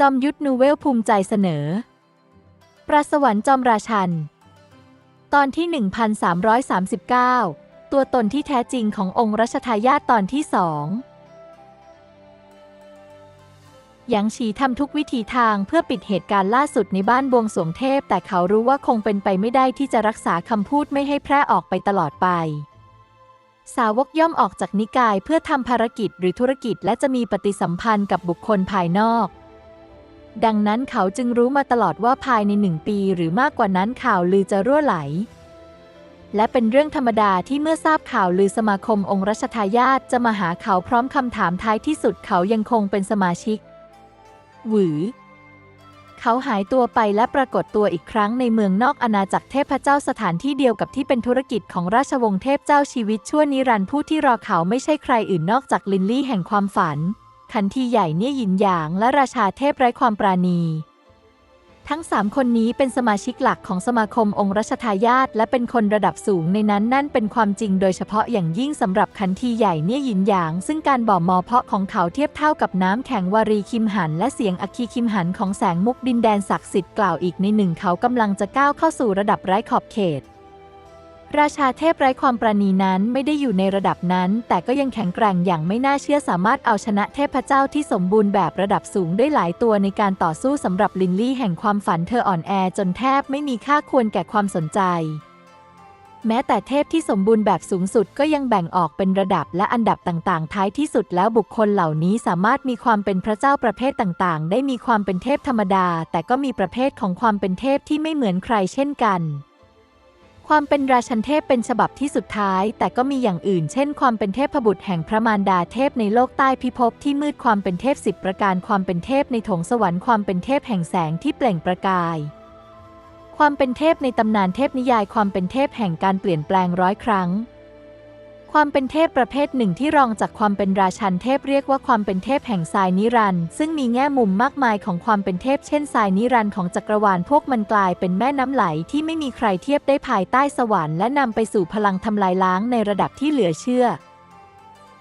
จอมยุทธนูเวลภูมิใจเสนอ ประสวรรค์จอมราชัน ตอนที่ 1339 ตัวตนที่แท้จริงขององค์รัชทายาทตอนที่สองหยางฉีทำทุกวิธีทางเพื่อปิดเหตุการณ์ล่าสุดในบ้านบวงสวงเทพ แต่เขารู้ว่าคงเป็นไปไม่ได้ที่จะรักษาคำพูดไม่ให้แพร่ออกไปตลอดไป สาวกย่อมออกจากนิกายเพื่อทำภารกิจหรือธุรกิจและจะมีปฏิสัมพันธ์กับบุคคลภายนอก ดังนั้นเขาจึงรู้มาตลอดว่าภายในหนึ่งปีหรือมากกว่านั้นข่าวลือจะรั่วไหล และเป็นเรื่องธรรมดาที่เมื่อทราบข่าวลือสมาคมองค์รัชทายาทจะมาหาเขาพร้อมคำถามท้ายที่สุดเขายังคงเป็นสมาชิก หวือ เขาหายตัวไปและปรากฏตัวอีกครั้งในเมืองนอกอาณาจักรเทพเจ้าสถานที่เดียวกับที่เป็นธุรกิจของราชวงศ์เทพเจ้าชีวิตชั่วนิรันดร์ผู้ที่รอเขาไม่ใช่ใครอื่นนอกจากลินลี่แห่งความฝัน ขันทีใหญ่เนี่ยหยินหยางและราชาเทพไร้ความปราณี ทั้งสามคนนี้เป็นสมาชิกหลักของสมาคมองค์รัชทายาทและเป็นคนระดับสูงในนั้นนั่นเป็นความจริงโดยเฉพาะอย่างยิ่งสำหรับขันทีใหญ่เนี่ยหยินหยาง ซึ่งการบ่อมอเพาะของเขาเทียบเท่ากับน้ำแข็งวารีคิมหัน และเสียงอัคคีคิมหันของแสงมุกดินแดนศักดิ์สิทธิ์กล่าวอีกในหนึ่งเขากำลังจะก้าวเข้าสู่ระดับไร้ขอบเขต ราชาเทพไร้ความประณีนั้นไม่ได้อยู่ในระดับนั้น แต่ก็ยังแข็งแกร่งอย่างไม่น่าเชื่อสามารถเอาชนะเทพเจ้าที่สมบูรณ์แบบระดับสูงได้หลายตัวในการต่อสู้สำหรับลินลี่แห่งความฝันเธออ่อนแอจนแทบไม่มีค่าควรแก่ความสนใจ แม้แต่เทพที่สมบูรณ์แบบสูงสุดก็ยังแบ่งออกเป็นระดับและอันดับต่างๆ ท้ายที่สุดแล้วบุคคลเหล่านี้สามารถมีความเป็นพระเจ้าประเภทต่างๆ ได้มีความเป็นเทพธรรมดา แต่ก็มีประเภทของความเป็นเทพที่ไม่เหมือนใครเช่นกัน ความเป็นราชันเทพเป็นฉบับที่สุดท้าย แต่ก็มีอย่างอื่น เช่น ความเป็นเทพบุตรแห่งพระมารดาเทพในโลกใต้พิภพที่มืดความเป็นเทพสิบประการความเป็นเทพในถงสวรรค์ความเป็นเทพแห่งแสงที่เปล่งประกาย ความเป็นเทพในตำนานเทพนิยายความเป็นเทพแห่งการเปลี่ยนแปลงร้อยครั้ง ความเป็นเทพประเภทหนึ่งที่รองจากความเป็นราชันเทพเรียกว่าความเป็นเทพแห่งทรายนิรันด์ซึ่งมีแง่มุมมากมายของความเป็นเทพเช่นทรายนิรันด์ของจักรวาลพวกมันกลายเป็นแม่น้ำไหลที่ไม่มีใครเทียบได้ภายใต้สวรรค์และนำไปสู่พลังทำลายล้างในระดับที่เหลือเชื่อ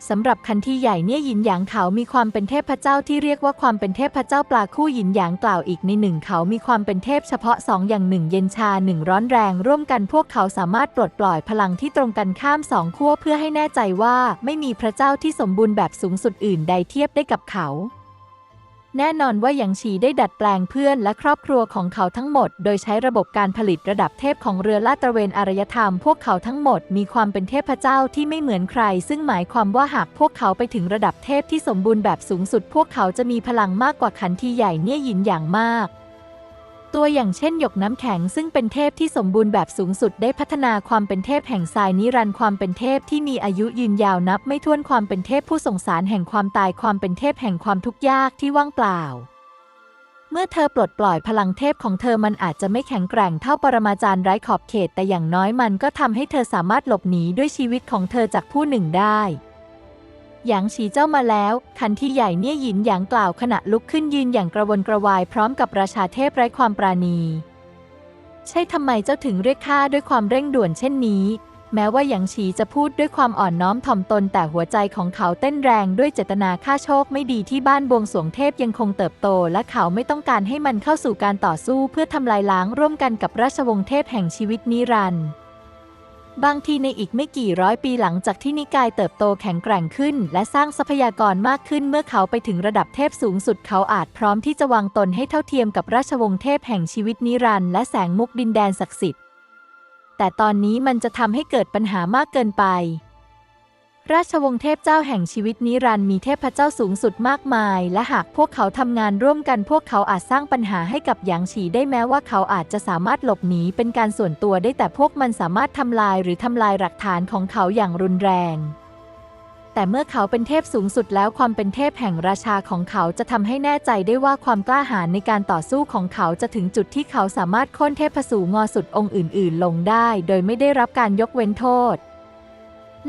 สำหรับคันที่ใหญ่เนี่ยหยินหยางเขามีความเป็นเทพเจ้าที่เรียกว่าความเป็นเทพเจ้าปลาคู่หยินหยางกล่าวอีกในหนึ่งเขามีความเป็นเทพเฉพาะสองอย่างหนึ่งเย็นชาหนึ่งร้อนแรง ร่วมกันพวกเขาสามารถปลดปล่อยพลังที่ตรงกันข้ามสองขั้วเพื่อให้แน่ใจว่า ไม่มีพระเจ้าที่สมบูรณ์แบบสูงสุดอื่นใดเทียบได้กับเขา แน่นอนว่าหยางฉีได้ดัดแปลงเพื่อนและครอบครัวของเขาทั้งหมด โดยใช้ระบบการผลิตระดับเทพของเรือลาดตระเวนอารยธรรม พวกเขาทั้งหมดมีความเป็นเทพเจ้าที่ไม่เหมือนใคร ซึ่งหมายความว่าหากพวกเขาไปถึงระดับเทพที่สมบูรณ์แบบสูงสุด พวกเขาจะมีพลังมากกว่าขันทีใหญ่เนี่ยหยินอย่างมาก ตัวอย่างเช่นหยกน้ำแข็งซึ่งเป็นเทพที่สมบูรณ์แบบสูงสุดได้พัฒนาความเป็นเทพแห่งทรายนิรันดร์ความเป็นเทพที่มีอายุยืนยาวนับ ไม่ถ้วนความเป็นเทพผู้ส่งสารแห่งความตายความเป็นเทพแห่งความทุกข์ยากที่ว่างเปล่า เมื่อเธอปลดปล่อยพลังเทพของเธอมันอาจจะไม่แข็งแกร่งเท่าปรมาจารย์ไร้ขอบเขต แต่อย่างน้อยมันก็ทำให้เธอสามารถหลบหนีด้วยชีวิตของเธอจากผู้หนึ่งได้ หยางฉีเจ้ามาแล้ว คันที่ใหญ่เนี่ยหยินหยางกล่าวขณะลุกขึ้นยืนอย่างกระวนกระวายพร้อมกับราชาเทพไร้ความปราณี ใช่ทำไมเจ้าถึงเรียกข้าด้วยความเร่งด่วนเช่นนี้ แม้ว่าหยางฉีจะพูดด้วยความอ่อนน้อมถ่อมตนแต่หัวใจของเขาเต้นแรงด้วยเจตนาฆ่าโชคไม่ดีที่บ้านบวงสรวงเทพยังคงเติบโต และเขาไม่ต้องการให้มันเข้าสู่การต่อสู้เพื่อทำลายล้างร่วมกันกับราชวงศ์เทพแห่งชีวิตนิรันดร์ บางทีในอีกไม่กี่ร้อยปีหลังจากที่นิกายเติบโตแข็งแกร่งขึ้น และสร้างทรัพยากรมากขึ้นเมื่อเขาไปถึงระดับเทพสูงสุดเขาอาจพร้อมที่จะวางตนให้เท่าเทียมกับราชวงศ์เทพแห่งชีวิตนิรันดร์และแสงมุกดินแดนศักดิ์สิทธิ์ แต่ตอนนี้มันจะทำให้เกิดปัญหามากเกินไป ราชวงศ์เทพเจ้าแห่งชีวิตนิรันดร์มีเทพเจ้าสูงสุดมากมาย และหากพวกเขาทำงานร่วมกันพวกเขาอาจสร้างปัญหาให้กับหยางฉีได้แม้ว่าเขาอาจจะสามารถหลบหนีเป็นการส่วนตัวได้แต่พวกมันสามารถทำลายหรือทำลายหลักฐานของเขาอย่างรุนแรงแต่เมื่อเขาเป็นเทพสูงสุดแล้วความเป็นเทพแห่งราชาของเขาจะทำให้แน่ใจได้ว่าความกล้าหาญในการต่อสู้ของเขาจะถึงจุดที่เขาสามารถโค่นเทพสูงอสุดองค์อื่น ๆ ลงได้ โดยไม่ได้รับการยกเว้นโทษ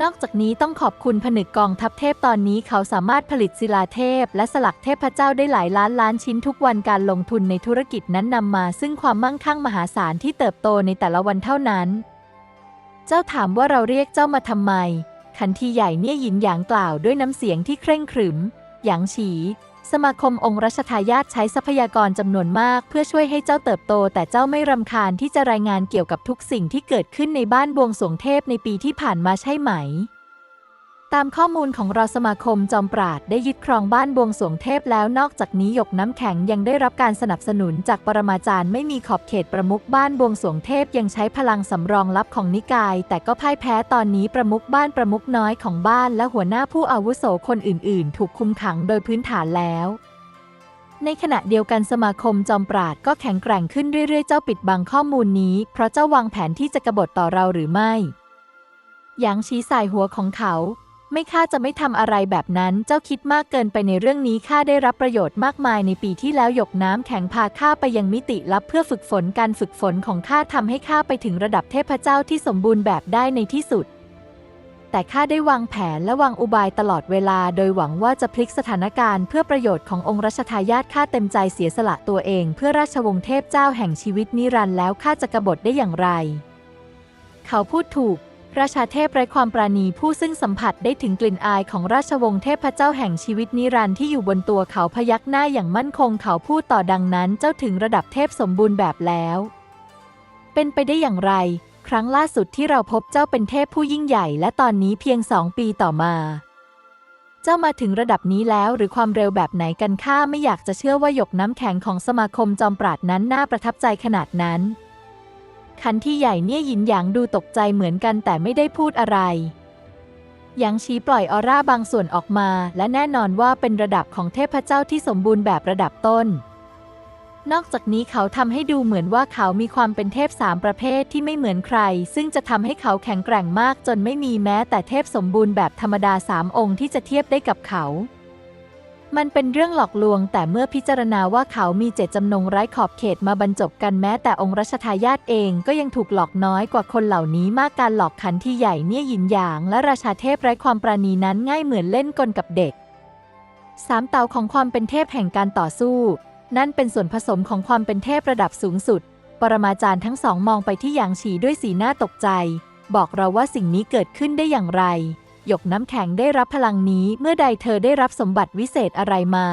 นอกจากนี้ต้องขอบคุณผนึกกองทัพเทพตอนนี้เขาสามารถผลิตศิลาเทพ และสลักเทพเจ้าได้หลายล้านล้านชิ้นทุกวันการลงทุนในธุรกิจนั้นนำมา ซึ่งความมั่งคั่งมหาศาลที่เติบโตในแต่ละวันเท่านั้น เจ้าถามว่าเราเรียกเจ้ามาทำไม ขันทีใหญ่เนี่ยหยินหยางกล่าวด้วยน้ำเสียงที่เคร่งขรึม หยางฉี สมาคมองค์รัชทายาทใช้ทรัพยากรจำนวนมาก เพื่อช่วยให้เจ้าเติบโต แต่เจ้าไม่รำคาญที่จะรายงานเกี่ยวกับทุกสิ่งที่เกิดขึ้นในบ้านบวงสวงเทพในปีที่ผ่านมาใช่ไหม ตามข้อมูลของเราสมาคมจอมปราดได้ยึดครองบ้านบวงสรวงเทพแล้วนอกจากนี้หยกน้ำแข็งยังได้รับการสนับสนุนจากปรมาจารย์ไม่มีขอบเขตประมุขบ้านบวงสรวงเทพยังใช้พลังสำรองลับของนิกาย แต่ก็พ่ายแพ้ตอนนี้ประมุขบ้านประมุขน้อยของบ้านและหัวหน้าผู้อาวุโสคนอื่น ๆ ถูกคุมขังโดยพื้นฐานแล้วในขณะเดียวกันสมาคมจอมปราดก็แข็งแกร่งขึ้นเรื่อย ๆ เจ้าปิดบังข้อมูลนี้ เพราะเจ้าวางแผนที่จะกบฏต่อเราหรือไม่หยางชี้สายหัวของเขา ไม่ข้าจะไม่ทำอะไรแบบนั้น เจ้าคิดมากเกินไปในเรื่องนี้ข้าได้รับประโยชน์มากมายในปีที่แล้วหยกน้ำแข็งพาข้าไปยังมิติลับเพื่อฝึกฝนการฝึกฝนของข้าทำให้ข้าไปถึงระดับเทพเจ้าที่สมบูรณ์แบบได้ในที่สุด แต่ข้าได้วางแผนและวางอุบายตลอดเวลา โดยหวังว่าจะพลิกสถานการณ์เพื่อประโยชน์ขององค์รัชทายาทข้าเต็มใจเสียสละตัวเอง เพื่อราชวงศ์เทพเจ้าแห่งชีวิตนิรันดร์แล้วข้าจะกบฏได้อย่างไร เขาพูดถูก ราชาเทพไร้ความปราณีผู้ซึ่งสัมผัสได้ถึงกลิ่นอายของราชวงศ์เทพเจ้าแห่งชีวิตนิรันดร์ที่อยู่บนตัวเขาพยักหน้าอย่างมั่นคงเขาพูดต่อดังนั้นเจ้าถึงระดับเทพสมบูรณ์แบบแล้ว เป็นไปได้อย่างไร ครั้งล่าสุดที่เราพบเจ้าเป็นเทพผู้ยิ่งใหญ่ และตอนนี้เพียงสองปีต่อมา เจ้ามาถึงระดับนี้แล้วหรือความเร็วแบบไหนกันข้าไม่อยากจะเชื่อว่าหยกน้ำแข็งของสมาคมจอมปราดนั้นน่าประทับใจขนาดนั้น คันที่ใหญ่เนี่ยหยินหยางดูตกใจเหมือนกันแต่ไม่ได้พูดอะไรหยางชี้ปล่อยออร่าบางส่วนออกมา และแน่นอนว่าเป็นระดับของเทพเจ้าที่สมบูรณ์แบบระดับต้น นอกจากนี้เขาทำให้ดูเหมือนว่าเขามีความเป็นเทพสามประเภทที่ไม่เหมือนใคร ซึ่งจะทำให้เขาแข็งแกร่งมากจนไม่มีแม้แต่เทพสมบูรณ์แบบธรรมดาสามองค์ที่จะเทียบได้กับเขา มันเป็นเรื่องหลอกลวง แต่เมื่อพิจารณาว่าเขามีเจตจำนงไร้ขอบเขตมาบรรจบกันแม้แต่องค์รัชทายาทเองก็ยังถูกหลอกน้อยกว่าคนเหล่านี้มากการหลอกขันที่ใหญ่เนี่ยหยินหยาง และราชาเทพไร้ความปราณีนั้นง่ายเหมือนเล่นกลกับเด็กสามเตาของความเป็นเทพแห่งการต่อสู้ นั่นเป็นส่วนผสมของความเป็นเทพระดับสูงสุด ปรมาจารย์ทั้งสองมองไปที่หยางฉีด้วยสีหน้าตกใจ บอกเราว่าสิ่งนี้เกิดขึ้นได้อย่างไร หยกน้ำแข็งได้รับพลังนี้เมื่อใดเธอได้รับสมบัติวิเศษอะไรมา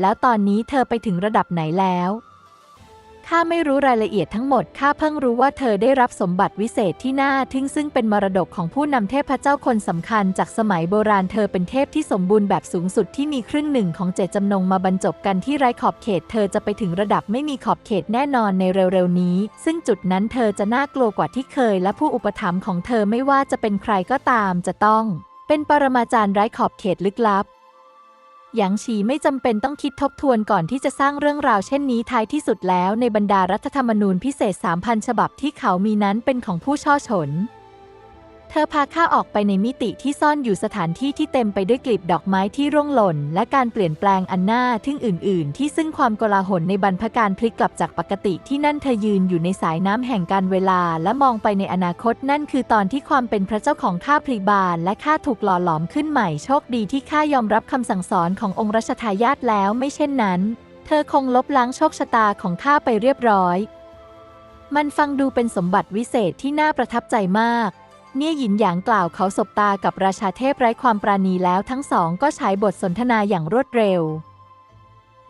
แล้วตอนนี้เธอไปถึงระดับไหนแล้วข้าไม่รู้รายละเอียดทั้งหมด ข้าเพิ่งรู้ว่าเธอได้รับสมบัติวิเศษที่น่าทึ่งซึ่งเป็นมรดกของผู้นำเทพเจ้าคนสำคัญจากสมัยโบราณ เธอเป็นเทพที่สมบูรณ์แบบสูงสุดที่มีครึ่งหนึ่งของเจตจำนงมาบรรจบกันที่ไร้ขอบเขต เธอจะไปถึงระดับไม่มีขอบเขตแน่นอนในเร็วๆนี้ ซึ่งจุดนั้นเธอจะน่ากลัวกว่าที่เคย และผู้อุปถัมภ์ของเธอไม่ว่าจะเป็นใครก็ตามจะต้อง เป็นปรมาจารย์ไร้ขอบเขตลึกลับ หยางฉีไม่จำเป็นต้องคิดทบทวนก่อนที่จะสร้างเรื่องราวเช่นนี้ท้ายที่สุดแล้วในบรรดารัฐธรรมนูญพิเศษ 3,000 ฉบับที่เขามีนั้นเป็นของผู้ช่อฉน เธอพาข้าออกไปในมิติที่ซ่อนอยู่สถานที่ที่เต็มไปด้วยกลีบดอกไม้ที่ร่วงหล่น และการเปลี่ยนแปลงอันน่าทึ่งอื่น ๆ ที่ซึ่งความโกลาหลในบรรพการพลิกกลับจากปกติที่นั่นเธอยืนอยู่ในสายน้ำแห่งการเวลา และมองไปในอนาคตนั่นคือตอนที่ความเป็นพระเจ้าของข้าพลีบานและข้าถูกหล่อหลอมขึ้นใหม่โชคดีที่ข้ายอมรับคำสั่งสอนขององค์รัชทายาทแล้วไม่เช่นนั้น เธอคงลบล้างโชคชะตาของข้าไปเรียบร้อย มันฟังดูเป็นสมบัติวิเศษที่น่าประทับใจมาก เนี่ยหยินหยางกล่าวเขาสบตากับราชาเทพไร้ความปราณีแล้วทั้งสองก็ใช้บทสนทนาอย่างรวดเร็ว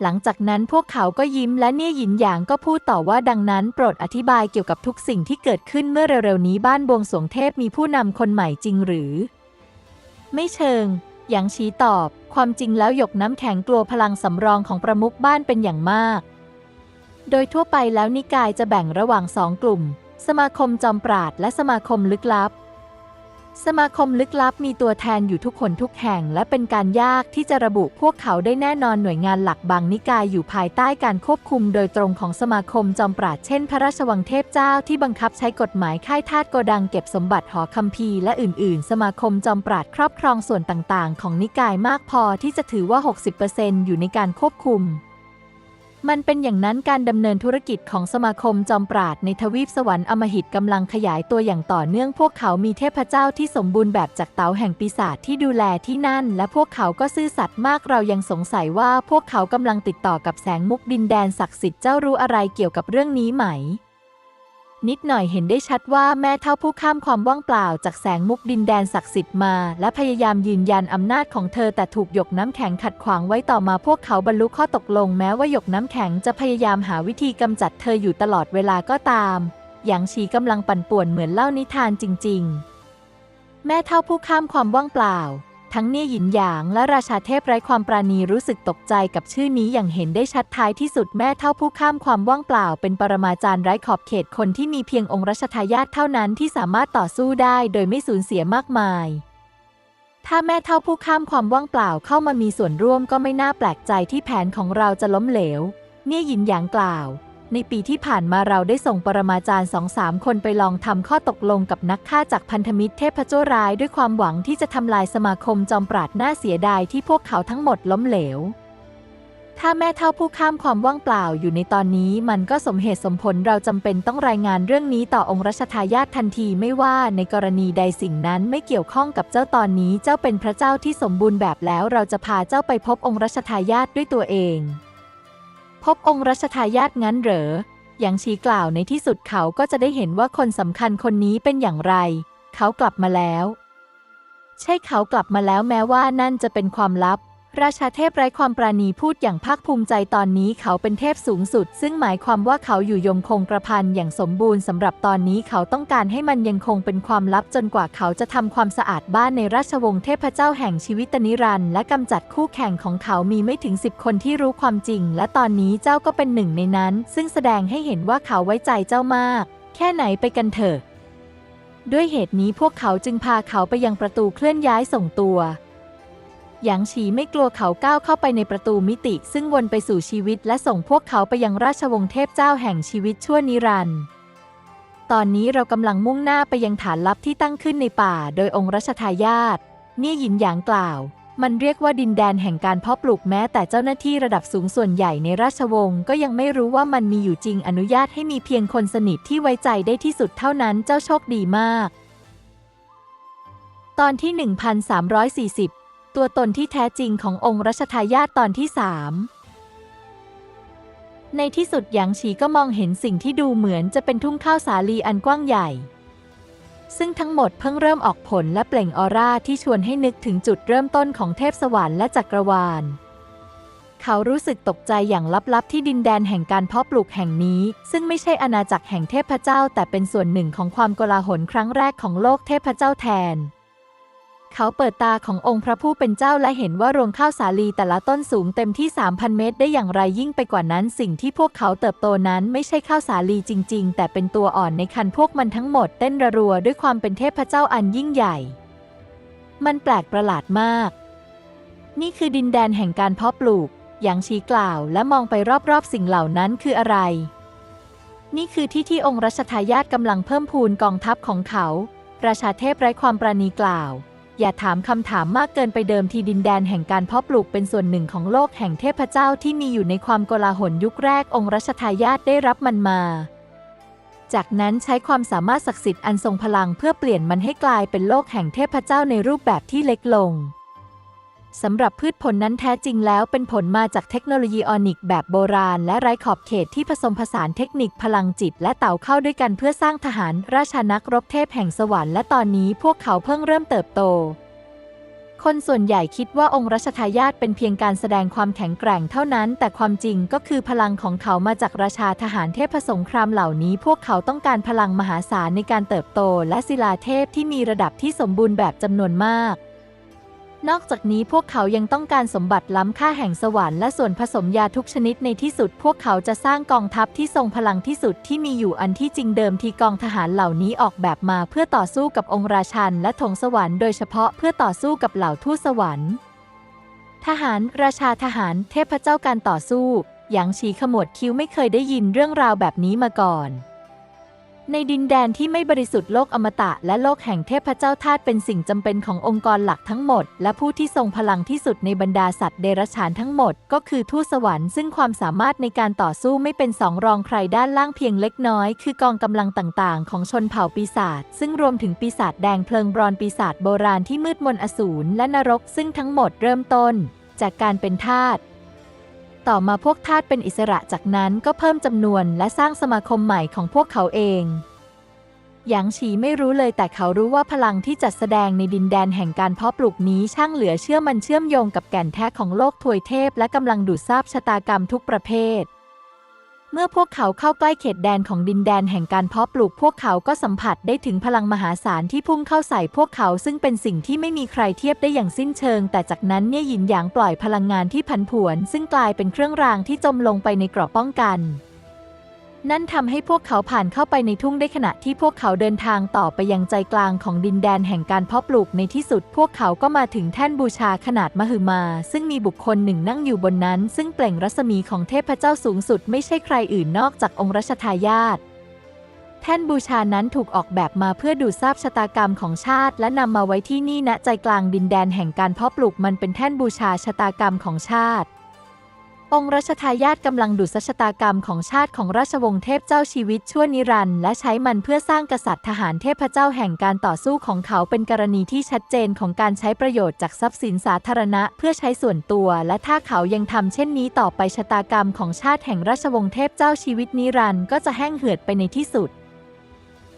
หลังจากนั้นพวกเขาก็ยิ้มและเนี่ยหยินหยางก็พูดต่อว่าดังนั้นโปรดอธิบายเกี่ยวกับทุกสิ่งที่เกิดขึ้นเมื่อเร็วๆนี้บ้านบวงสรวงเทพมีผู้นำคนใหม่จริงหรือ ไม่เชิงหยางชี้ตอบ ความจริงแล้วหยกน้ำแข็งกลัวพลังสำรองของประมุขบ้านเป็นอย่างมาก โดยทั่วไปแล้วนิกายจะแบ่งระหว่างสองกลุ่ม สมาคมจอมปราดและสมาคมลึกลับ สมาคมลึกลับมีตัวแทนอยู่ทุกคนทุกแห่ง และเป็นการยากที่จะระบุพวกเขาได้แน่นอนหน่วยงานหลักบางนิกายอยู่ภายใต้การควบคุมโดยตรงของสมาคมจอมปราดเช่น พระราชวังเทพเจ้าที่บังคับใช้กฎหมายค่ายทาสโกดังเก็บสมบัติหอคัมภีร์และอื่น ๆ สมาคมจอมปราดครอบครองส่วนต่าง ๆ ของนิกายมากพอที่จะถือว่า 60%อยู่ในการควบคุม มันเป็นอย่างนั้นการดำเนินธุรกิจของสมาคมจอมปราดในทวีปสวรรค์อมหิตกำลังขยายตัวอย่างต่อเนื่องพวกเขามีเทพเจ้าที่สมบูรณ์แบบจากเต๋าแห่งปีศาจที่ดูแลที่นั่น และพวกเขาก็ซื่อสัตย์มากเรายังสงสัยว่าพวกเขากำลังติดต่อกับแสงมุกดินแดนศักดิ์สิทธิ์เจ้ารู้อะไรเกี่ยวกับเรื่องนี้ไหม นิดหน่อยเห็นได้ชัดว่าแม่เท่าผู้ข้ามความว่างเปล่าจากแสงมุกดินแดนศักดิ์สิทธิ์มา และพยายามยืนยันอำนาจของเธอแต่ถูกหยกน้ำแข็งขัดขวางไว้ต่อมาพวกเขาบรรลุข้อตกลงแม้ว่าหยกน้ำแข็งจะพยายามหาวิธีกำจัดเธออยู่ตลอดเวลาก็ตามหยางชีกำลังปั่นป่วนเหมือนเล่านิทานจริง ๆ แม่เท่าผู้ข้ามความว่างเปล่า ทั้งเนี่ยหยินหยางและราชาเทพไร้ความปราณีรู้สึกตกใจกับชื่อนี้อย่างเห็นได้ชัดท้ายที่สุดแม่เท่าผู้ข้ามความว่างเปล่า เป็นปรมาจารย์ไร้ขอบเขตคนที่มีเพียงองค์รัชทายาทเท่านั้นที่สามารถต่อสู้ได้โดยไม่สูญเสียมากมาย ถ้าแม่เท่าผู้ข้ามความว่างเปล่าเข้ามามีส่วนร่วมก็ไม่น่าแปลกใจที่แผนของเราจะล้มเหลว เนี่ยหยินหยางกล่าว ในปีที่ผ่านมาเราได้ส่งปรมาจารย์สองสามคนไปลองทำข้อตกลงกับนักฆ่าจากพันธมิตรเทพเจ้าร้ายด้วยความหวังที่จะทำลายสมาคมจอมปราดน่าเสียดายที่พวกเขาทั้งหมดล้มเหลว ถ้าแม่เท่าผู้ข้ามความว่างเปล่าอยู่ในตอนนี้มันก็สมเหตุสมผลเราจำเป็นต้องรายงานเรื่องนี้ต่อองค์รัชทายาททันทีไม่ว่าในกรณีใดสิ่งนั้นไม่เกี่ยวข้องกับเจ้าตอนนี้เจ้าเป็นพระเจ้าที่สมบูรณ์แบบแล้วเราจะพาเจ้าไปพบองค์รัชทายาทด้วยตัวเอง บองค์รัชทายาทงั้นเหรอ อย่างชี้กล่าวในที่สุดเขาก็จะได้เห็นว่าคนสำคัญคนนี้เป็นอย่างไร เขากลับมาแล้ว ใช่เขากลับมาแล้วแม้ว่านั่นจะเป็นความลับ ราชาเทพไร้ความปราณีพูดอย่างภาคภูมิใจตอนนี้เขาเป็นเทพสูงสุด ซึ่งหมายความว่าเขาอยู่ยงคงกระพันอย่างสมบูรณ์สำหรับตอนนี้เขาต้องการให้มันยังคงเป็นความลับจนกว่าเขาจะทำความสะอาดบ้านในราชวงศ์เทพเจ้าแห่งชีวิตนิรันดร์และกำจัดคู่แข่งของเขามีไม่ถึงสิบคนที่รู้ความจริง และตอนนี้เจ้าก็เป็นหนึ่งในนั้น ซึ่งแสดงให้เห็นว่าเขาไว้ใจเจ้ามาก แค่ไหนไปกันเถอะด้วยเหตุนี้พวกเขาจึงพาเขาไปยังประตูเคลื่อนย้ายส่งตัว หยางฉีไม่กลัวเขาก้าวเข้าไปในประตูมิติ ซึ่งวนไปสู่ชีวิตและส่งพวกเขาไปยังราชวงศ์เทพเจ้าแห่งชีวิตชั่วนิรันดร์ตอนนี้เรากำลังมุ่งหน้าไปยังฐานลับที่ตั้งขึ้นในป่า โดยองค์รัชทายาทนี่ยหยินหยางกล่าว มันเรียกว่าดินแดนแห่งการเพาะปลูกแม้แต่เจ้าหน้าที่ระดับสูงส่วนใหญ่ในราชวงศ์ก็ยังไม่รู้ว่ามันมีอยู่จริงอนุญาตให้มีเพียงคนสนิทที่ไว้ใจได้ที่สุดเท่านั้นเจ้าโชคดีมาก ตอนที่ 1340 ตัวตนที่แท้จริงขององค์รัชทายาทตอนที่สามในที่สุดหยางฉีก็มองเห็นสิ่งที่ดูเหมือนจะเป็นทุ่งข้าวสาลีอันกว้างใหญ่ ซึ่งทั้งหมดเพิ่งเริ่มออกผลและเปล่งออร่าที่ชวนให้นึกถึงจุดเริ่มต้นของเทพสวรรค์และจักรวาล เขารู้สึกตกใจอย่างลับๆที่ดินแดนแห่งการเพาะปลูกแห่งนี้ ซึ่งไม่ใช่อาณาจักรแห่งเทพเจ้า แต่เป็นส่วนหนึ่งของความโกลาหลครั้งแรกของโลกเทพเจ้าแทน เขาเปิดตาขององค์พระผู้เป็นเจ้าและเห็นว่ารวงข้าวสาลีแต่ละต้นสูงเต็มที่ 3,000 เมตร ได้อย่างไรยิ่งไปกว่านั้น สิ่งที่พวกเขาเติบโตนั้นไม่ใช่ข้าวสาลีจริง ๆ แต่เป็นตัวอ่อนในคันพวกมันทั้งหมดเต้นระรัวด้วยความเป็นเทพเจ้าอันยิ่งใหญ่ มันแปลกประหลาดมาก นี่คือดินแดนแห่งการเพาะปลูก อย่างชี้กล่าวและมองไปรอบๆสิ่งเหล่านั้นคืออะไรนี่คือที่ที่องค์รัชทายาทกำลังเพิ่มพูนกองทัพของเขาราชาเทพไร้ความปราณีกล่าว อย่าถามคำถามมากเกินไปเดิมทีดินแดนแห่งการเพาะปลูกเป็นส่วนหนึ่งของโลกแห่งเทพเจ้าที่มีอยู่ในความโกลาหลยุคแรกองค์รัชทายาทได้รับมันมา จากนั้นใช้ความสามารถศักดิ์สิทธิ์อันทรงพลังเพื่อเปลี่ยนมันให้กลายเป็นโลกแห่งเทพเจ้าในรูปแบบที่เล็กลง สำหรับพืชผลนั้นแท้จริงแล้วเป็นผลมาจากเทคโนโลยีออนิกแบบโบราณ และไร้ขอบเขตที่ผสมผสานเทคนิคพลังจิต และเต่าเข้าด้วยกันเพื่อสร้างทหารราชานักรบเทพแห่งสวรรค์และตอนนี้พวกเขาเพิ่งเริ่มเติบโต คนส่วนใหญ่คิดว่าองค์รัชทายาทเป็นเพียงการแสดงความแข็งแกร่งเท่านั้น แต่ความจริงก็คือพลังของเขามาจากราชาทหารเทพสงครามเหล่านี้ พวกเขาต้องการพลังมหาศาลในการเติบโต และศิลาเทพที่มีระดับที่สมบูรณ์แบบจำนวนมาก นอกจากนี้พวกเขายังต้องการสมบัติล้ำค่าแห่งสวรรค์และส่วนผสมยาทุกชนิดในที่สุด พวกเขาจะสร้างกองทัพที่ทรงพลังที่สุดที่มีอยู่อันที่จริงเดิมที่กองทหารเหล่านี้ออกแบบมาเพื่อต่อสู้กับองค์ราชันและธงสวรรค์โดยเฉพาะเพื่อต่อสู้กับเหล่าทูตสวรรค์ ทหารราชาทหาร เทพเจ้าการต่อสู้หยางฉีขมวดคิ้วไม่เคยได้ยินเรื่องราวแบบนี้มาก่อน ในดินแดนที่ไม่บริสุทธิ์โลกอมตะและโลกแห่งเทพเจ้าธาตุเป็นสิ่งจำเป็นขององค์กรหลักทั้งหมด และผู้ที่ทรงพลังที่สุดในบรรดาสัตว์เดรัจฉานทั้งหมด ก็คือทูตสวรรค์ซึ่งความสามารถในการต่อสู้ไม่เป็นสองรองใครด้านล่างเพียงเล็กน้อย คือกองกำลังต่างๆ ของชนเผ่าปีศาจซึ่งรวมถึงปีศาจแดงเพลิงบรอนปีศาจโบราณที่มืดมนอสูรและนรกซึ่งทั้งหมดเริ่มต้น จากการเป็นทาส ต่อมาพวกทาสเป็นอิสระจากนั้นก็เพิ่มจำนวนและสร้างสมาคมใหม่ของพวกเขาเองหยางฉีไม่รู้เลยแต่เขารู้ว่าพลังที่จัดแสดงในดินแดนแห่งการเพาะปลูกนี้ช่างเหลือเชื่อมันเชื่อมโยงกับแก่นแท้ของโลกทวยเทพและกำลังดูดซาบชะตากรรมทุกประเภท เมื่อพวกเขาเข้าใกล้เขตแดนของดินแดนแห่งการเพาะปลูกพวกเขาก็สัมผัสได้ถึงพลังมหาศาลที่พุ่งเข้าใส่พวกเขาซึ่งเป็นสิ่งที่ไม่มีใครเทียบได้อย่างสิ้นเชิง แต่จากนั้นเนี่ยหยินหยางปล่อยพลังงานที่ผันผวน ซึ่งกลายเป็นเครื่องรางที่จมลงไปในกรอบป้องกัน นั่นทำให้พวกเขาผ่านเข้าไปในทุ่งได้ขณะที่พวกเขาเดินทางต่อไปยังใจกลางของดินแดนแห่งการเพาะปลูกในที่สุด พวกเขาก็มาถึงแท่นบูชาขนาดมหึมา ซึ่งมีบุคคลหนึ่งนั่งอยู่บนนั้น ซึ่งเปล่งรัศมีของเทพเจ้าสูงสุดไม่ใช่ใครอื่นนอกจากองค์รัชทายาทแท่นบูชานั้นถูกออกแบบมาเพื่อดูดซาบชะตากรรมของชาติ และนำมาไว้ที่นี่ณใจกลางดินแดนแห่งการเพาะปลูกมันเป็นแท่นบูชาชะตากรรมของชาติ องค์รัชทายาทกำลังดูดชะตากรรมของชาติของราชวงศ์เทพเจ้าชีวิตชั่วนิรันดร์และใช้มันเพื่อสร้างกษัตริย์ทหารเทพเจ้าแห่งการต่อสู้ของเขาเป็นกรณีที่ชัดเจนของการใช้ประโยชน์จากทรัพย์สินสาธารณะเพื่อใช้ส่วนตัว และถ้าเขายังทำเช่นนี้ต่อไปชะตากรรมของชาติแห่งราชวงศ์เทพเจ้าชีวิตนิรันดร์ก็จะแห้งเหือดไปในที่สุด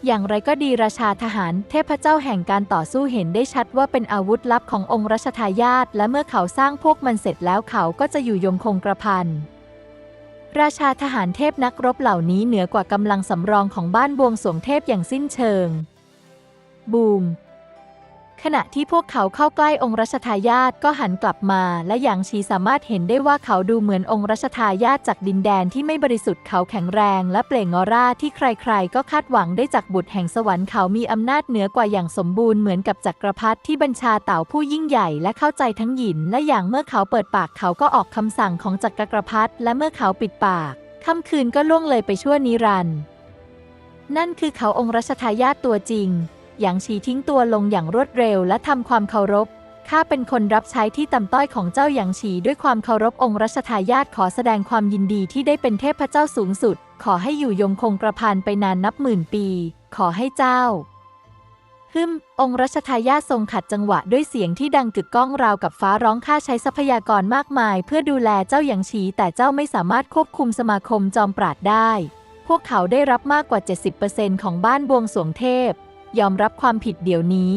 อย่างไรก็ดีราชาทหารเทพเจ้าแห่งการต่อสู้เห็นได้ชัดว่าเป็นอาวุธลับขององค์รัชทายาทและเมื่อเขาสร้างพวกมันเสร็จแล้วเขาก็จะอยู่ยงคงกระพันราชาทหารเทพนักรบเหล่านี้เหนือกว่ากำลังสำรองของบ้านบวงสวงเทพอย่างสิ้นเชิง บูม ขณะที่พวกเขาเข้าใกล้องค์รัชทายาทก็หันกลับมา และหยางชีสามารถเห็นได้ว่าเขาดูเหมือนองค์รัชทายาทจากดินแดนที่ไม่บริสุทธิ์เขาแข็งแรง และเปล่งออร่าที่ใครๆ ก็คาดหวังได้จากบุตรแห่งสวรรค์เขามีอำนาจเหนือกว่าอย่างสมบูรณ์เหมือนกับจักรพรรดิที่บัญชาเต่าผู้ยิ่งใหญ่และเข้าใจทั้งหยินและอย่างเมื่อเขาเปิดปากเขาก็ออกคำสั่งของจักรพรรดิและเมื่อเขาปิดปากค่ำคืนก็ล่วงเลยไปชั่วนิรันดร์นั่นคือเขาองค์รัชทายาทตัวจริง หยางฉีทิ้งตัวลงอย่างรวดเร็วและทำความเคารพ ข้าเป็นคนรับใช้ที่ต่ำต้อยของเจ้าหยางฉีด้วยความเคารพองค์รัชทายาทขอแสดงความยินดีที่ได้เป็นเทพเจ้าสูงสุด ขอให้อยู่ยงคงกระพันไปนานนับหมื่นปี ขอให้เจ้าฮึมองค์รัชทายาททรงขัดจังหวะด้วยเสียงที่ดังกึกก้องราวกับฟ้าร้องข้าใช้ทรัพยากรมากมาย เพื่อดูแลเจ้าหยางฉีแต่เจ้าไม่สามารถควบคุมสมาคมจอมปราดได้ พวกเขาได้รับมากกว่า 70%ของบ้านบวงสรวงเทพ ยอมรับความผิดเดี๋ยวนี้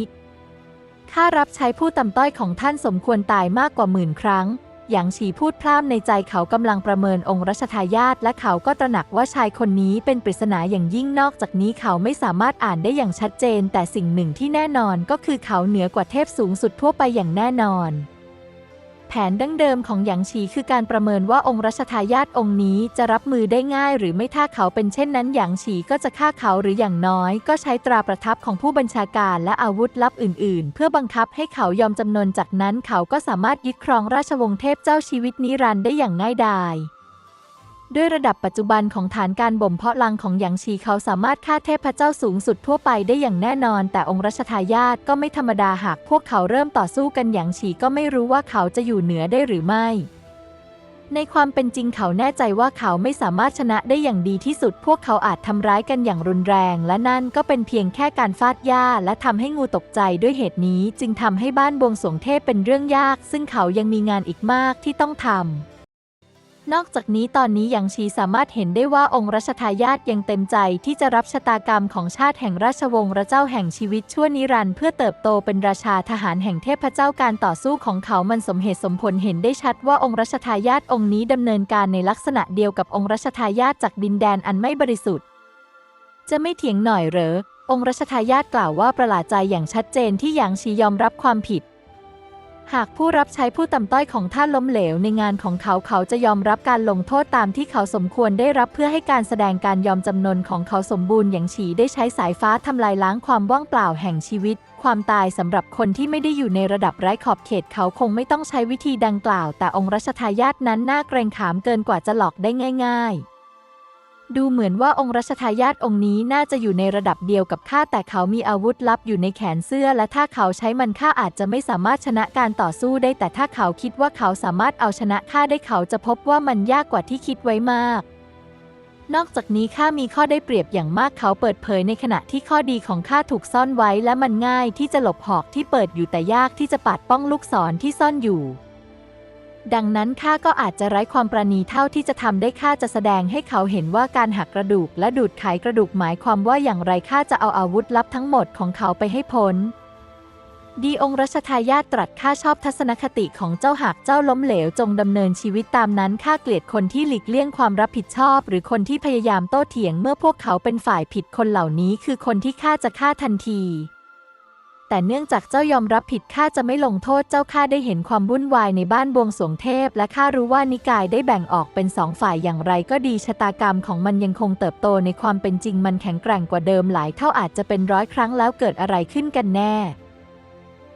ข้ารับใช้ผู้ต่ำต้อยของท่านสมควรตายมากกว่าหมื่นครั้งหยางฉีพูดพร่ำในใจเขากำลังประเมินองค์รัชทายาทและเขาก็ตระหนักว่าชายคนนี้เป็นปริศนาอย่างยิ่งนอกจากนี้เขาไม่สามารถอ่านได้อย่างชัดเจน แต่สิ่งหนึ่งที่แน่นอนก็คือเขาเหนือกว่าเทพสูงสุดทั่วไปอย่างแน่นอน ผนดั้งเดิมของหยางฉีคือการประเมินว่าองค์รัชทายาทองค์นี้จะรับมือได้ง่ายหรือไม่ถ้าเขาเป็นเช่นนั้นหยางฉีก็จะฆ่าเขาหรืออย่างน้อย ก็ใช้ตราประทับของผู้บัญชาการและอาวุธลับอื่น ๆ เพื่อบังคับให้เขายอมจำนนจากนั้นเขาก็สามารถยึดครองราชวงศ์เทพเจ้าชีวิตนิรันดร์ได้อย่างง่ายดาย ด้วยระดับปัจจุบันของฐานการบ่มเพาะลังของหยางชีเขาสามารถฆ่าเทพเจ้าสูงสุดทั่วไปได้อย่างแน่นอน แต่องค์รัชทายาทก็ไม่ธรรมดาหากพวกเขาเริ่มต่อสู้กันหยางชีก็ไม่รู้ว่าเขาจะอยู่เหนือได้หรือไม่ ในความเป็นจริงเขาแน่ใจว่าเขาไม่สามารถชนะได้อย่างดีที่สุด พวกเขาอาจทำร้ายกันอย่างรุนแรง และนั่นก็เป็นเพียงแค่การฟาดหญ้า และทำให้งูตกใจด้วยเหตุนี้ จึงทำให้บ้านบวงสวงเทพเป็นเรื่องยาก ซึ่งเขายังมีงานอีกมากที่ต้องทำ นอกจากนี้ตอนนี้หยางชีสามารถเห็นได้ว่าองค์รัชทายาทยังเต็มใจที่จะรับชะตากรรมของชาติแห่งราชวงศ์ระเจ้าแห่งชีวิตชั่วนิรันดร์เพื่อเติบโตเป็นราชาทหารแห่งเทพเจ้าการต่อสู้ของเขามันสมเหตุสมผลเห็นได้ชัดว่าองค์รัชทายาทองค์นี้ดำเนินการในลักษณะเดียวกับองค์รัชทายาทจากดินแดนอันไม่บริสุทธิ์ จะไม่เถียงหน่อยเหรอองค์รัชทายาทกล่าวว่าประหลาดใจอย่างชัดเจนที่หยางชียอมรับความผิด หากผู้รับใช้ผู้ต่ำต้อยของท่านล้มเหลวในงานของเขาเขาจะยอมรับการลงโทษตามที่เขาสมควรได้รับเพื่อให้การแสดงการยอมจำนนของเขาสมบูรณ์อย่างฉีได้ใช้สายฟ้าทำลายล้างความว่างเปล่าแห่งชีวิต ความตายสำหรับคนที่ไม่ได้อยู่ในระดับไร้ขอบเขตเขาคงไม่ต้องใช้วิธีดังกล่าว แต่องค์รัชทายาทนั้นน่าเกรงขามเกินกว่าจะหลอกได้ง่าย ๆ ดูเหมือนว่าองค์รัชทายาทองค์นี้น่าจะอยู่ในระดับเดียวกับข้าแต่เขามีอาวุธลับอยู่ในแขนเสื้อ และถ้าเขาใช้มันข้าอาจจะไม่สามารถชนะการต่อสู้ได้ แต่ถ้าเขาคิดว่าเขาสามารถเอาชนะข้าได้เขาจะพบว่ามันยากกว่าที่คิดไว้มาก นอกจากนี้ข้ามีข้อได้เปรียบอย่างมากเขาเปิดเผยในขณะที่ข้อดีของข้าถูกซ่อนไว้ และมันง่ายที่จะหลบหอกที่เปิดอยู่แต่ยากที่จะปัดป้องลูกศรที่ซ่อนอยู่ ดังนั้นข้าก็อาจจะไร้ความประณีเท่าที่จะทำได้ข้าจะแสดงให้เขาเห็นว่าการหักกระดูกและดูดไขกระดูกหมายความว่าอย่างไรข้าจะเอาอาวุธลับทั้งหมดของเขาไปให้พ้นดีองค์รัชทายาทตรัสข้าชอบทัศนคติของเจ้าหากเจ้าล้มเหลวจงดำเนินชีวิตตามนั้นข้าเกลียดคนที่หลีกเลี่ยงความรับผิดชอบ หรือคนที่พยายามโต้เถียงเมื่อพวกเขาเป็นฝ่ายผิดคนเหล่านี้คือคนที่ข้าจะฆ่าทันที แต่เนื่องจากเจ้ายอมรับผิดข้าจะไม่ลงโทษเจ้าข้าได้เห็นความวุ่นวายในบ้านบวงสวงเทพ และข้ารู้ว่านิกายได้แบ่งออกเป็นสองฝ่ายอย่างไรก็ดีชะตากรรมของมันยังคงเติบโตในความเป็นจริงมันแข็งแกร่งกว่าเดิมหลายเท่าอาจจะเป็นร้อยครั้งแล้วเกิดอะไรขึ้นกันแน่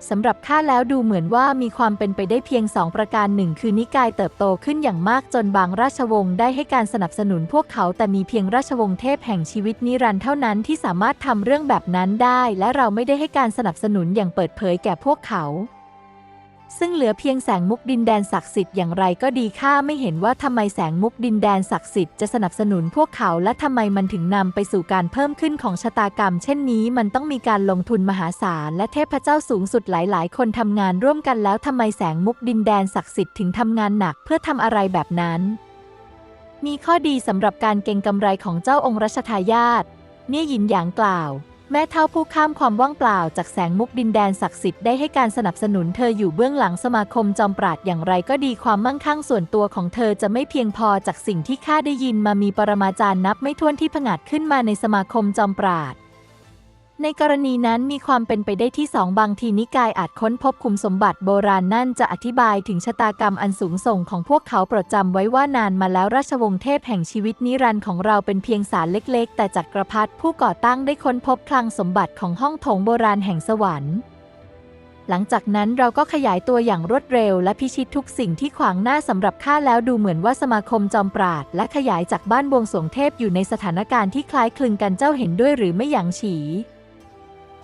สำหรับข้าแล้วดูเหมือนว่ามีความเป็นไปได้เพียงสองประการหนึ่งคือนิกายเติบโตขึ้นอย่างมากจนบางราชวงศ์ได้ให้การสนับสนุนพวกเขาแต่มีเพียงราชวงศ์เทพแห่งชีวิตนิรันดร์เท่านั้นที่สามารถทำเรื่องแบบนั้นได้ และเราไม่ได้ให้การสนับสนุนอย่างเปิดเผยแก่พวกเขา ซึ่งเหลือเพียงแสงมุกดินแดนศักดิ์สิทธิ์อย่างไรก็ดีข้าไม่เห็นว่าทำไมแสงมุกดินแดนศักดิ์สิทธิ์จะสนับสนุนพวกเขาและทำไมมันถึงนำไปสู่การเพิ่มขึ้นของชะตากรรม เช่นนี้มันต้องมีการลงทุนมหาศาลและเทพเจ้าสูงสุดหลายๆ คนทำงานร่วมกันแล้วทำไมแสงมุกดินแดนศักดิ์สิทธิ์ถึงทำงานหนักเพื่อทำอะไรแบบนั้น มีข้อดีสำหรับการเก็งกำไรของเจ้าองค์รัชทายาทเนี่ยยินหยางกล่าว แม่เท่าผู้ข้ามความว่างเปล่าจากแสงมุกดินแดนศักดิ์สิทธิ์ได้ให้การสนับสนุนเธออยู่เบื้องหลังสมาคมจอมปราดอย่างไรก็ดีความมั่งคั่งส่วนตัวของเธอจะไม่เพียงพอจากสิ่งที่ข้าได้ยินมามีปรมาจารย์นับไม่ถ้วนที่ผงาดขึ้นมาในสมาคมจอมปราด ในกรณีนั้นมีความเป็นไปได้ที่สองบางทีนิกายอาจค้นพบคุมสมบัติโบราณนั่นจะอธิบายถึงชะตากรรมอันสูงส่งของพวกเขาโปรดจำไว้ว่านานมาแล้วราชวงศ์เทพแห่งชีวิตนิรันดร์ของเราเป็นเพียงสารเล็ก ๆ แต่จักรพรรดิผู้ก่อตั้งได้ค้นพบคลังสมบัติของห้องโถงโบราณแห่งสวรรค์ หลังจากนั้นเราก็ขยายตัวอย่างรวดเร็ว และพิชิตทุกสิ่งที่ขวางหน้าสำหรับข้าแล้วดูเหมือนว่าสมาคมจอมปราด และขยายจากบ้านบวงสวงเทพอยู่ในสถานการณ์ที่คล้ายคลึงกันเจ้าเห็นด้วยหรือไม่หยางฉี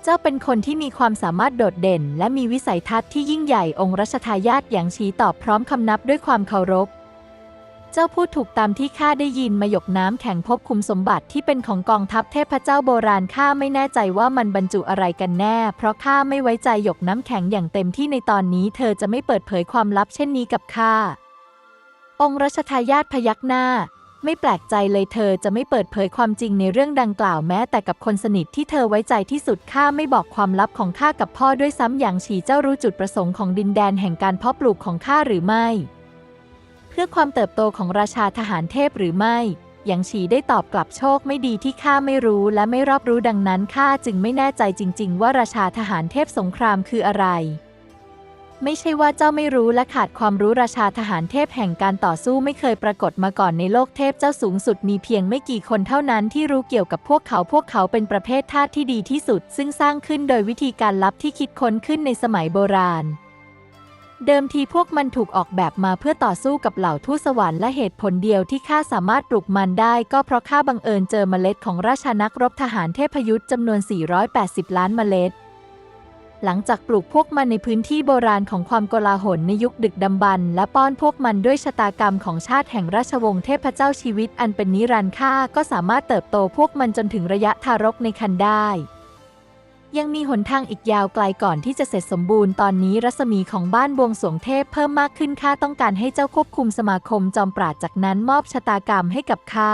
เจ้าเป็นคนที่มีความสามารถโดดเด่น และมีวิสัยทัศน์ที่ยิ่งใหญ่องค์รัชทายาทหยางฉีตอบพร้อมคำนับด้วยความเคารพ เจ้าพูดถูกตามที่ข้าได้ยินมาหยกน้ำแข็งพบคุมสมบัติที่เป็นของกองทัพเทพเจ้าโบราณข้าไม่แน่ใจว่ามันบรรจุอะไรกันแน่ เพราะข้าไม่ไว้ใจหยกน้ำแข็งอย่างเต็มที่ในตอนนี้ เธอจะไม่เปิดเผยความลับเช่นนี้กับข้าองค์รัชทายาทพยักหน้า ไม่แปลกใจเลยเธอจะไม่เปิดเผยความจริงในเรื่องดังกล่าวแม้แต่กับคนสนิทที่เธอไว้ใจที่สุดข้าไม่บอกความลับของข้ากับพ่อด้วยซ้ำอย่างฉีเจ้ารู้จุดประสงค์ของดินแดนแห่งการเพาะปลูกของข้าหรือไม่ เพื่อความเติบโตของราชาทหารเทพหรือไม่หยางฉีได้ตอบกลับโชคไม่ดีที่ข้าไม่รู้และไม่รอบรู้ดังนั้นข้าจึงไม่แน่ใจจริง ๆ ว่าราชาทหารเทพสงครามคืออะไร ไม่ใช่ว่าเจ้าไม่รู้และขาดความรู้ราชาทหารเทพแห่งการต่อสู้ไม่เคยปรากฏมาก่อนในโลกเทพเจ้าสูงสุดมีเพียงไม่กี่คนเท่านั้นที่รู้เกี่ยวกับพวกเขาพวกเขาเป็นประเภททาสที่ดีที่สุด ซึ่งสร้างขึ้นโดยวิธีการลับที่คิดค้นขึ้นในสมัยโบราณ เดิมทีพวกมันถูกออกแบบมาเพื่อต่อสู้กับเหล่าทูตสวรรค์และเหตุผลเดียวที่ข้าสามารถปลูกมันได้ ก็เพราะข้าบังเอิญเจอเมล็ดของราชานักรบทหารเทพยุทธ์จำนวน 480 ล้านเมล็ด หลังจากปลูกพวกมันในพื้นที่โบราณของความโกลาหลในยุคดึกดำบรรพ์และป้อนพวกมันด้วยชะตากรรมของชาติแห่งราชวงศ์เทพเจ้าชีวิตอันเป็นนิรันดร์ข้าก็สามารถเติบโตพวกมันจนถึงระยะทารกในครรภ์ได้ ยังมีหนทางอีกยาวไกลก่อนที่จะเสร็จสมบูรณ์ตอนนี้รัศมีของบ้านบวงสรวงเทพเพิ่มมากขึ้นข้าต้องการให้เจ้าควบคุมสมาคมจอมปราดจากนั้นมอบชะตากรรมให้กับข้า